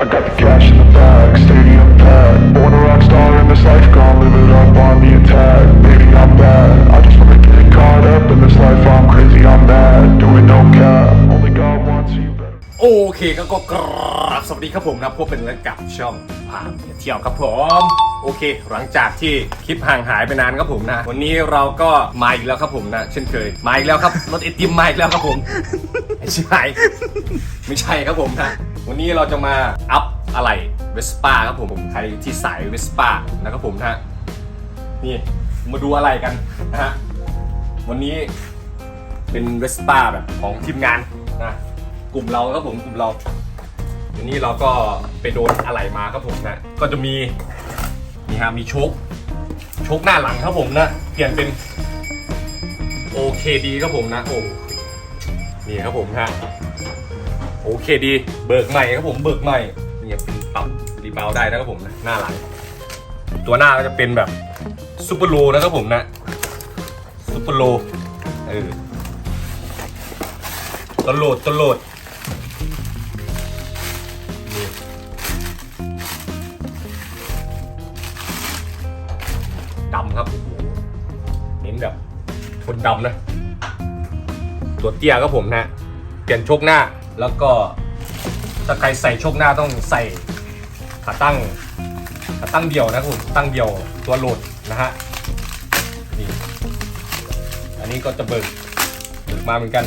I got the cash in the bag, stadium packed. Born a rock star in this life, gonna live it up on the attack. Baby, I'm bad. I just wanna get caught up in this life. I'm crazy, I'm mad. Doing no cap. Only God wants you better. โอเคก็ก็กราบสวัสดีครับผมนะพบเป็นเรื่องกับช่องผ่านเที่ยวครับผม โอเค หลังจากที่คลิปห่างหายไปนานครับผมนะ วันนี้เราก็มาอีกแล้วครับผมนะ เช่นเคยมาอีกแล้วครับรถไอติมมาอีกแล้วครับผมไม่ใช่ไม่ใช่ครับผมนะ วันนี้เราจะมาอัพอะไรเวสป้าครับผมใครที่สายเวสป้านะครับผมนะฮะนี่มาดูอะไรกันนะฮะวันนี้เป็นเวสป้าแบบของทีมงานนะกลุ่มเราครับผมกลุ่มเราทีนี้เราก็ไปโดนอะไรมาครับผมนะก็จะมีนี่ฮะมีโชคโชคหน้าหลังครับผมนะเปลี่ยนเป็นโอเคดีครับผมนะโอ้นี่ครับผมฮะ โอเคดี เบิกใหม่ครับผมเบิกใหม่เนี่เป็นปรับรีเบาได้นะครับผมนะหน้าหลัง ตัวหน้าก็จะเป็นแบบซูเปอร์โลนะครับผมนะซูเปอร์โลเออตวโหลดตวโหลดนี่ดำครับเน้นแบบทนดำนะ ตัวเตี้ยครับผมนะเปลี่ยนโชคหน้า แล้วก็ถ้าใครใส่โชคหน้าต้องใส่ขาตั้งขาตั้งเดียวนะครับผมตั้งเดียวตัวโหลดนะฮะนี่อันนี้ก็จะเบิกเบิกมาเหมือนกัน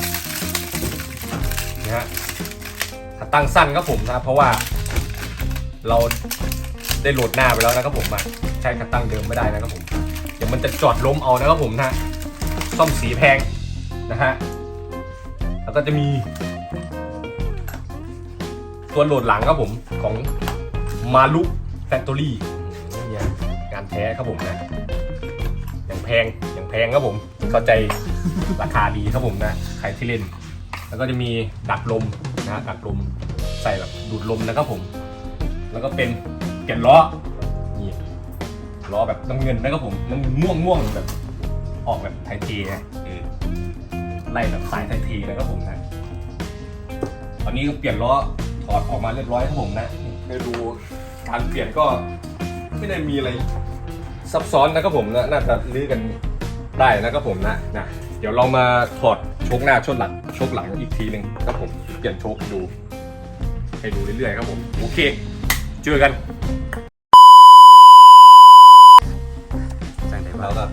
นะฮะขาตั้งสั้นครับผมนะเพราะว่าเราได้โหลดหน้าไปแล้วนะครับผมอะใช้ขาตั้งเดิมไม่ได้นะครับผมเดี๋ยวมันจะจอดล้มเอานะครับผมนะซ่อมสีแพงนะฮะแล้วก็จะมี ตัวโหลดหลังครับผมของมาลุแฟคทอรี่เนี่ยงานแท้ครับผมนะอย่างแพงอย่างแพงครับผมเข้าใจราคาดีครับผมนะใครที่เล่น แล้วก็จะมีดักลมนะฮะดักลมใส่แบบดูดลมนะครับผม แล้วก็เป็นเกล็ดล้อนี่ล้อแบบน้ำเงินนะครับผมน้ำเงินม่วงม่วงแบบออกแบบไทยเทนะเออไล่แบบสายไทยเทนะครับผมนะตอนนี้ก็เปลี่ยนล้อ ถอดออกมาเรียบร้อยครับผมนะให้ดูการเปลี่ยนก็ไม่ได้มีอะไรซับซ้อนนะครับผมนะน่าจะลื้อกันได้นะครับผมนะนะเดี๋ยวเรามาถอดโชคหน้าชนหลังโชคหลังอีกทีหนึ่งครับผมเปลี่ยนโชคให้ดู ให้ดูเรื่อยๆครับผมโอเคเจอกันเราก็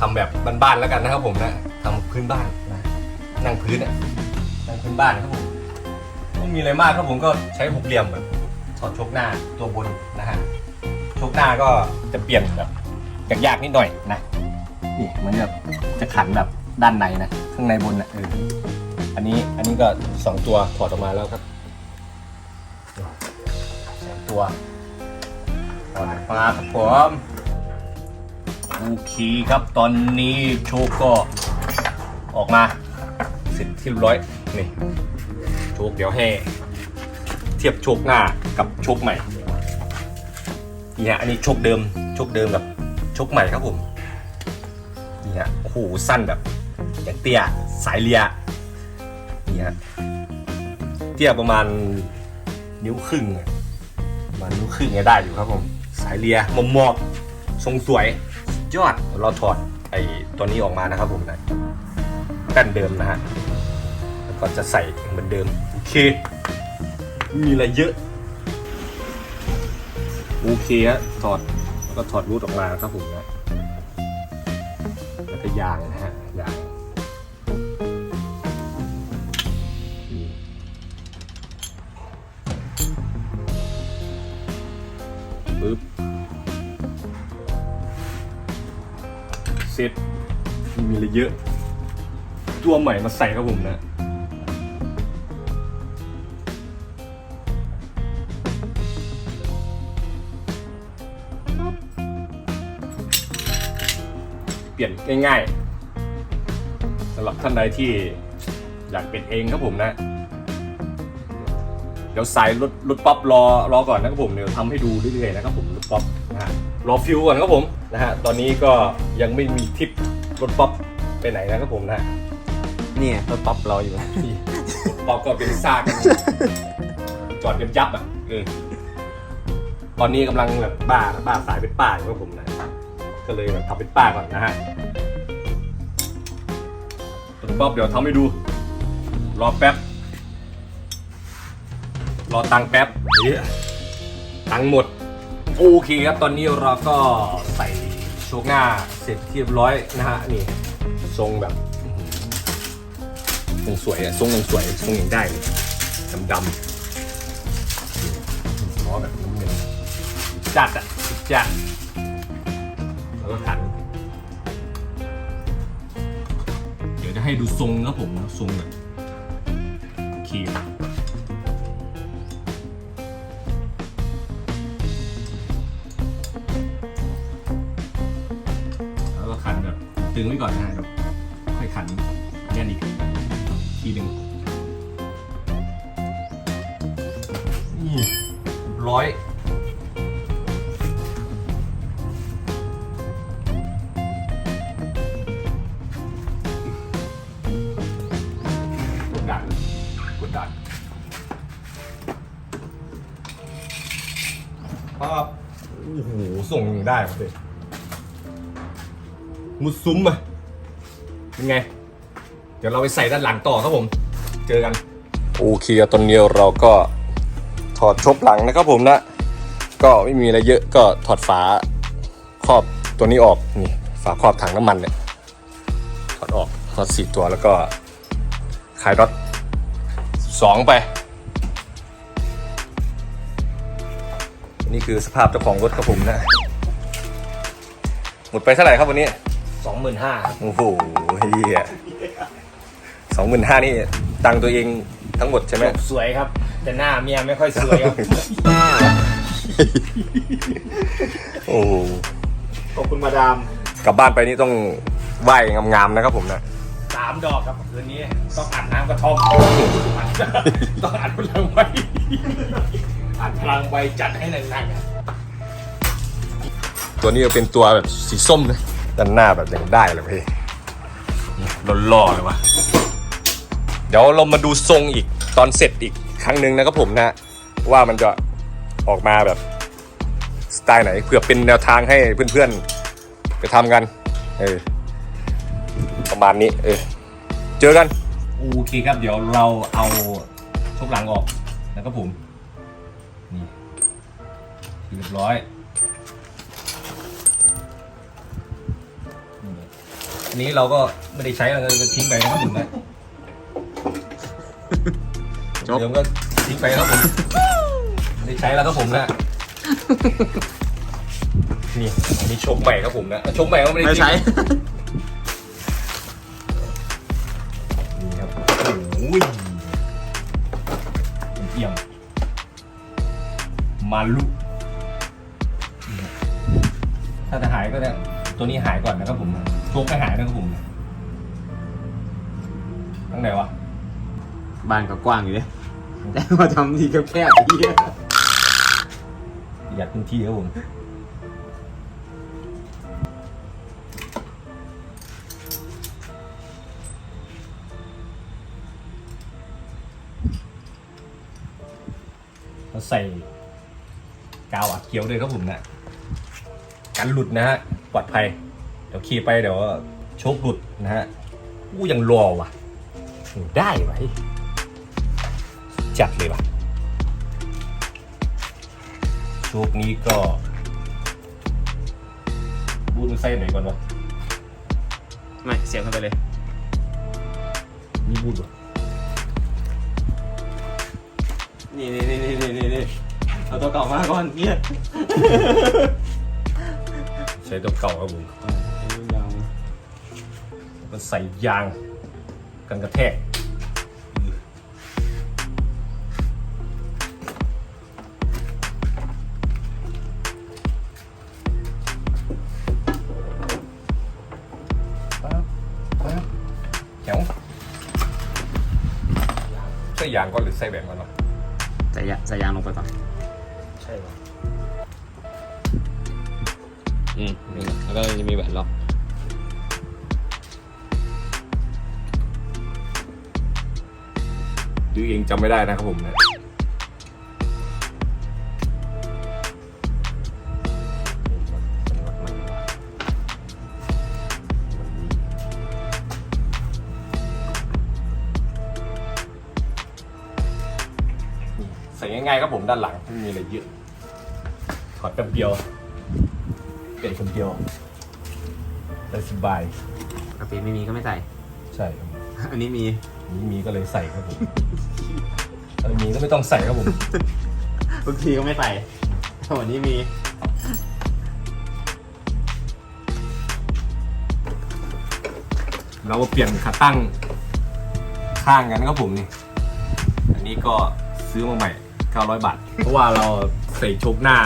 ทำแบบบ้านๆแล้วกันนะครับผมนะทำพื้นบ้านนะนั่งพื้นอะนั่งพื้นบ้านครับผม มีอะไรมากครับผมก็ใช้หกเหลี่ยมแบบถอดโชคหน้าตัวบนนะฮะโชคหน้าก็จะเปลี่ยนแบบยากๆนิดหน่อยนะนี่เหมือนแบบจะขันแบบด้านในนะข้างในบนนะเอออันนี้อันนี้ก็สองตัวถอดออกมาแล้วครับสองตัวถอดออกมาครับผมโอเคครับตอนนี้โชคก็ออกมาเสร็จที่เรียบร้อยนี่ โชคเดี๋ยวให้เทียบโชคหน้ากับโชคใหม่นี่ฮะอันนี้โชคเดิมโชคเดิมกับโชคใหม่ครับผมนี่ฮะโอ้โหสั้นแบบอย่างเตี้ยสายเลียนี่ฮะเตี้ยประมาณนิ้วครึ่งประมาณนิ้วครึ่งได้อยู่ครับผมสายเลียมอมมอกทรงสวยยอดเราถอดไอ้ตัวนี้ออกมานะครับผมนะแป้นเดิมนะฮะ ก็จะใส่เหมือนเดิม โอเค มีอะไรเยอะ โอเคฮะถอดแล้วก็ถอดรูดออกมาครับผมนะ แล้วก็ยางนะฮะยางปึ๊บเสร็จมีอะไรเยอะ ตัวใหม่มาใส่ครับผมนะ เปลี่ยนง่ายๆสำหรับท่านใดที่อยากเป็นเองครับผมนะ เดี๋ยวสายรถรถป๊อปรอรอก่อนนะครับผมเดี๋ยวทำให้ดูเรื่อยๆนะครับผมรถป๊อปนะฮะรอฟิวก่อนครับผมนะฮะตอนนี้ก็ยังไม่มีทริปรถป๊อปไปไหนนะครับผมนะนี่รถป๊อปเราอยู่ที่รถป๊อปก็เป็นซากจอดกันยับอะเออตอนนี้กำลังแบบบ้าบ้าสายเป็นป้าอยู่ครับผมนะ ก็เลยแบบทำเป็นป้าก่อนนะฮะต้นป๊อบเดี๋ยวทำให้ดู รอแป๊บ รอตังค์แป๊บเฮ้ยตังค์หมด โอเคครับตอนนี้เราก็ใส่โชกหน้าเสร็จเรียบร้อยนะฮะนี่ทรงแบบทรงสวยอะทรงยังสวยทรงยังได้เลยดำดำล้อแบบน้ำเงินจัดอะจัด ให้ดูทรงครับผมทรงแบบขีดแล้วก็ขันแบบตึงไว้ก่อนนะฮะแบค่อยขันแน่นอีกทีหนึ่งร้อย อ้โหส่งได้ครับเด็กมุดซุ้มอะเป็นไง เดี๋ยวเราไปใส่ด้านหลังต่อครับผม เจอกัน โอเคตอนนี้เราก็ถอดชบหลังนะครับผมนะ ก็ไม่มีอะไรเยอะก็ถอดฝาครอบตัวนี้ออกนี่ฝาครอบถังน้ำมันเนี่ยถอดออกถอดสี่ตัวแล้วก็ขายรถสองไป นี่คือสภาพเจ้าของรถครับผมนะ หมดไปเท่าไหร่ครับวันนี้สองหมื่นห้าโอ้โหเฮียสองหมื่นห้านี่ตังค์ตัวเองทั้งหมดใช่ไหมสวยครับ แต่หน้าเมียไม่ค่อยสวยครับโอ้โหขอบคุณมาดาม กลับบ้านไปนี่ต้องไหว้งามๆนะครับผมนะสามดอกครับคืนนี้ ต้องอาบน้ำกระท่อมต้องอาบพลังใบ อาบพลังใบจัดให้หนักๆอะตัวนี้ก็เป็นตัวแบบสีส้มนะด้านหน้าแบบยังได้เลยพี่ล่อๆเลยวะเดี๋ยวเรามาดูทรงอีกตอนเสร็จอีกครั้งหนึ่งนะครับผมนะ ว่ามันจะออกมาแบบสไตล์ไหนเพื่อเป็นแนวทางให้เพื่อนๆ ไปทำกัน เออประมาณนี้ เออ เจอกัน โอเคครับ เดี๋ยวเราเอาชกหลังออกนะครับผม นี่เรียบร้อยอันนี้เราก็ไม่ได้ใช้อะไรก็ทิ้งไปนะครับผมนะจบ เดี๋ยวก็ทิ้งไปครับผมไม่ได้ใช้แล้วครับผมนะนี่อันนี้ชมใหม่ครับผมนะชมใหม่ก็ไม่ได้ไม่ทิ้ง ใช้ นี่ครับโอ้ย มาลุถ้าจะหายก็เนี่ยตัวนี้หายก่อนนะครับผมโชคไม่หายนะครับผมตั้งไหนวะบ้านก็กว้างอยู่เลยแต่มาทำทีแคบๆไอ้เหี้ยประหยัดพื้นที่ครับผมเราใส่ กาวอัดเขียวด้วยครับผมนะกันหลุดนะฮะปลอดภัย เดี๋ยวขี่ไปเดี๋ยวโชคหลุดนะฮะอู้ยังรอว่ะได้ไหมจัดเลยว่ะโชคนี้ก็บูนไส้ไหนก่อนวะไม่เสียบเข้าไปเลยนี่บูดวะนี่นี่นี่นี่นี่นี่ เอาตัวเก่ามาก่อนเนี่ยใช้ตัวเก่าครับผมมันใส่ยางกันกระแทกปั๊บปั๊บแข็งใส่ยางก่อนหรือใส่แหวนก่อนวะใส่ยาใส่ยางลงไปก่อน อืมแล้วก็จะมีแหวนล็อกดื้อเองจำไม่ได้นะครับผมนะใส่ง่ายๆครับผมด้านหลังไม่มีอะไรเยอะถอดแป๊บเดียว คนเดียวได้สบาย ปกติไม่มีก็ไม่ใส่ ใช่ครับอันนี้มี นี่มีก็เลยใส่ครับผมถ้าไม่มีก็ไม่ต้องใส่ครับผมบางทีก็ไม่ใส่แต่วันนี้มี เราก็เปลี่ยนขาตั้งข้างกันนะครับผมนี่ อันนี้ก็ซื้อมาใหม่ 900 บาท เพราะว่าเราใส่โชคหน้า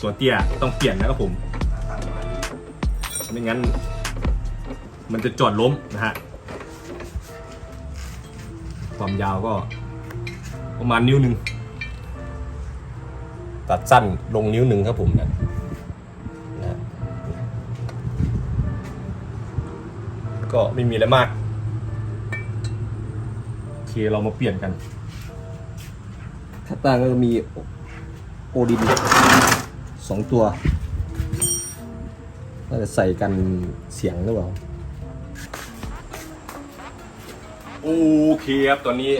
ตัวเตี้ยต้องเปลี่ยนนะครับผม ไม่งั้น มันจะจอดล้มนะฮะ ความยาวก็ ประมาณนิ้วหนึ่ง ตัดสั้นลงนิ้วหนึ่งครับผมนะนะก็ไม่มีอะไรมาก โอเคเรามาเปลี่ยนกันขาตั้งก็มีโอดิน สองตัวน่าจะใส่กันเสียงหรือเปล่า โอเคครับตอนนี้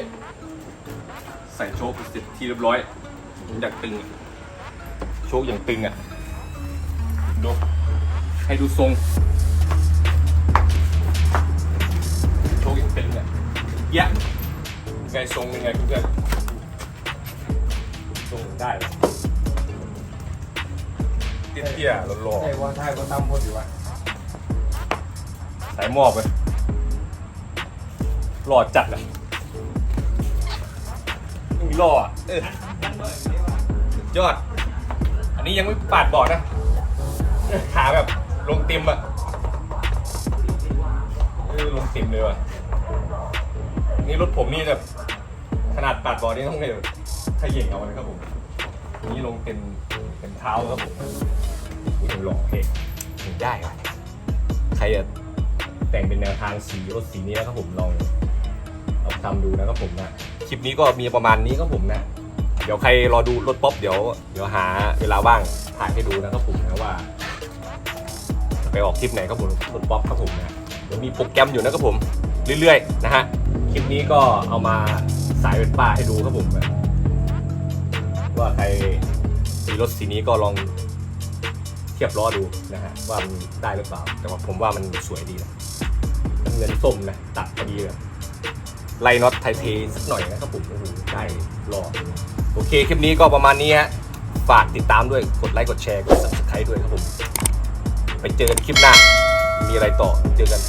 ใส่โชคเสร็จที่เรียบร้อยผมอยากตึงอะโชคอย่างตึงอะดูให้ดูทรง โชคอย่างตึงอะเยะไงทรงยังไงเพื่อนทรงได้ เตี้ยๆหล่อใช่ว่าใช่ก็ตั้มพูดอยู่ว่าๆสายหมอบเลยหล่อจัดอะไม่มีหล่ออะเออสุดยอด อันนี้ยังไม่ปาดบอดนะ ขาแบบลงเต็มอะเออลงเต็มเลยว่ะ นี่รถผมนี่แบบ ขนาดปาดบอร์ดนี่ต้องเลยขย่งเอาเลยครับผม นี่ลงเป็น เป็นเท้าครับผมอุ้ยหล่อเอกถึงได้ว่ะใครจะแต่งเป็นแนวทางสีรถสีนี้นะครับผมลองลองทำดูนะครับผมนะคลิปนี้ก็มีประมาณนี้ครับผมนะ เดี๋ยวใครรอดูรถป๊อปเดี๋ยวเดี๋ยวหาเวลาว่างถ่ายให้ดูนะครับผมนะว่า ไปออกทริปไหนครับผมรถป๊อปครับผมนะเดี๋ยวมีโปรแกรมอยู่นะครับผมเรื่อยๆนะฮะคลิปนี้ก็เอามาสายเป็นป้าให้ดูครับผมนะว่าใคร รถสีนี้ก็ลองเทียบล้อดูนะฮะว่ามันได้หรือเปล่า แต่ว่าผมว่ามันสวยดีนะเงินส้มนะตัดพอดีเลยไล่น็อตไทเทสักหน่อยนะครับผมโอ้โหได้รอโอเคคลิปนี้ก็ประมาณนี้ฮะฝากติดตามด้วยกดไลค์กดแชร์กด subscribe ด้วยครับผม ไปเจอกันคลิปหน้ามีอะไรต่อเจอกัน